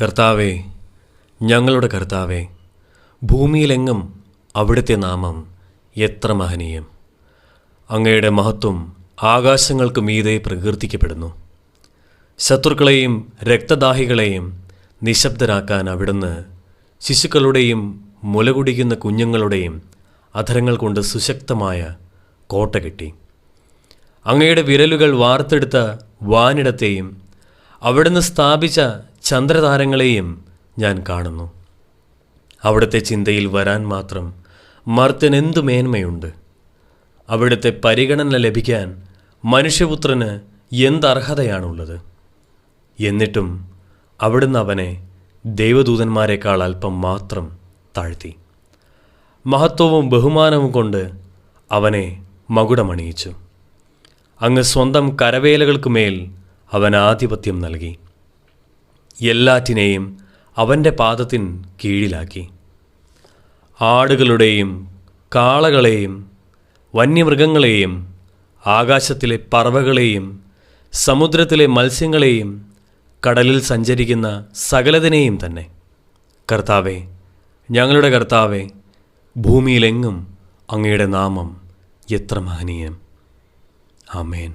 കർത്താവേ ഞങ്ങളുടെ കർത്താവേ ഭൂമിയിലെങ്ങും അവിടുത്തെ നാമം എത്ര മഹനീയം. അങ്ങയുടെ മഹത്വം ആകാശങ്ങൾക്ക് മീതെ പ്രകീർത്തിക്കപ്പെടുന്നു. ശത്രുക്കളെയും രക്തദാഹികളെയും നിശബ്ദരാക്കാൻ അവിടുന്ന് ശിശുക്കളുടെയും മുലകുടിക്കുന്ന കുഞ്ഞുങ്ങളുടെയും അധരങ്ങൾ കൊണ്ട് സുശക്തമായ കോട്ട കെട്ടി. അങ്ങയുടെ വിരലുകൾ വാർത്തെടുത്ത വാനിടത്തെയും അവിടുന്ന് സ്ഥാപിച്ച ചന്ദ്രതാരങ്ങളെയും ഞാൻ കാണുന്നു. അവിടുത്തെ ചിന്തയിൽ വരാൻ മാത്രം മർത്യനെന്തു മേന്മയുണ്ട്? അവിടുത്തെ പരിഗണന ലഭിക്കാൻ മനുഷ്യപുത്രന് എന്തർഹതയാണുള്ളത് എന്നിട്ടും അവിടുന്ന് അവനെ ദൈവദൂതന്മാരെക്കാൾ അല്പം മാത്രം താഴ്ത്തി. മഹത്വവും ബഹുമാനവും കൊണ്ട് അവനെ മകുടമണിയിച്ചു. അങ്ങ് സ്വന്തം കരവേലകൾക്കുമേൽ അവൻ ആധിപത്യം നൽകി. എല്ലാറ്റിനെയും അവന്റെ പാദത്തിൻ കീഴിലാക്കി. ആടുകളുടെയും കാളകളെയും വന്യമൃഗങ്ങളെയും ആകാശത്തിലെ പറവകളെയും സമുദ്രത്തിലെ മത്സ്യങ്ങളെയും കടലിൽ സഞ്ചരിക്കുന്ന സകലതിനെയും തന്നെ. കർത്താവെ ഞങ്ങളുടെ കർത്താവെ ഭൂമിയിലെങ്ങും അങ്ങയുടെ നാമം എത്ര മഹനീയം. ആമേൻ.